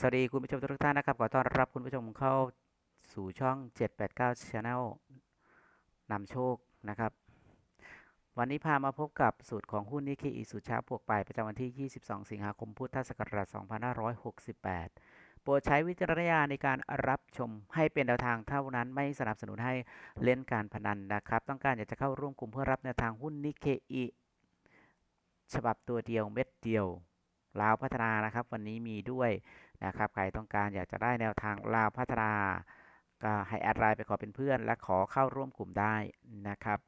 สวัสดีคุณผู้ชมทุกท่านนะครับขอต้อนรับคุณผู้ชมเข้าสู่ช่อง 789 Channel นำโชคนะครับ วันนี้พามาพบกับสูตรของหุ้นนิเคอีสูตรเช้าบวกไปประจำวันที่ 22 สิงหาคมพุทธศักราช 2568 โปรดใช้วิจารณญาณในการรับชมให้เป็นแนวทางเท่านั้นไม่สนับสนุนให้เล่นการพนันนะครับ ต้องการอยากจะเข้าร่วมกลุ่มเพื่อรับแนวทางหุ้นนิเคอีฉบับตัวเดียวเม็ดเดียวลาวพัฒนานะครับ วันนี้มีด้วย นะครับใครต้องการอยากจะได้แนวทางลาวพัฒนาก็ให้แอดไลน์ไปขอเป็นเพื่อน และขอเข้าร่วมกลุ่มได้นะครับ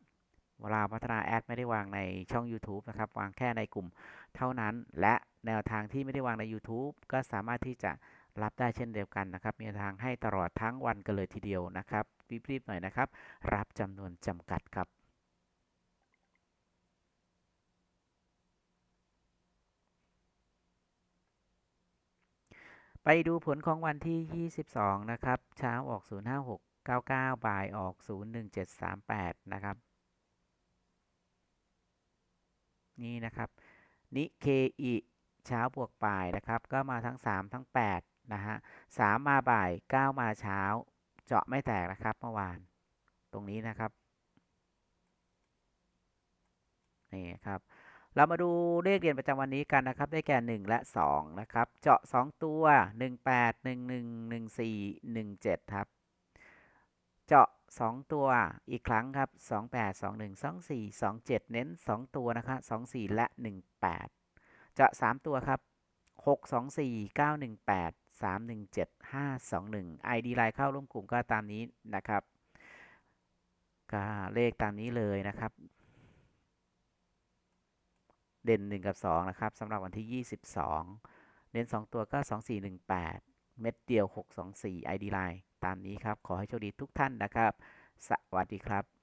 ลาวพัฒนาแอดไม่ได้วางในช่อง YouTube นะครับวางแค่ในกลุ่มเท่านั้น และแนวทางที่ไม่ได้วางใน YouTube ก็สามารถที่จะรับได้เช่นเดียวกันนะครับ มีทางให้ตลอดทั้งวันกันเลยทีเดียวนะครับรีบๆหน่อยนะครับ รับจำนวนจำกัดครับ ไปดูผลของวันที่ 22 นะครับ เช้าออก 05699 บ่ายออก 01738 นะครับ นี่นะครับ นิเคอิเช้าบวกบ่ายนะครับ ก็มาทั้ง 3 ทั้ง 8 นะฮะ3มาบ่าย 9 มาเช้า เจาะไม่แตกนะครับเมื่อวาน ตรงนี้นะครับ นี่ครับ เรามาดูเลขเด่นประจำวันนี้กันนะครับ ได้แก่ 1 และ 2 นะครับ เจาะ 2 ตัว 18 11 14 17 ครับ เจาะ 2 ตัวอีกครั้งครับ 28 21 24 27 เน้น 2 ตัวนะครับ24 และ 18 เจาะ 3 ตัวครับ 6 24 918 317 521 ID ไลน์เข้าร่วมกลุ่มก็ตามนี้นะครับก็เลขตามนี้เลยนะครับ เด่น 1 กับ 2 นะครับสำหรับวันที่ 22 เน้น 2 ตัวก็ 2418 เม็ดเดียว 624 ID ไลน์ตามนี้ครับ ขอให้โชคดีทุกท่านนะครับ สวัสดีครับ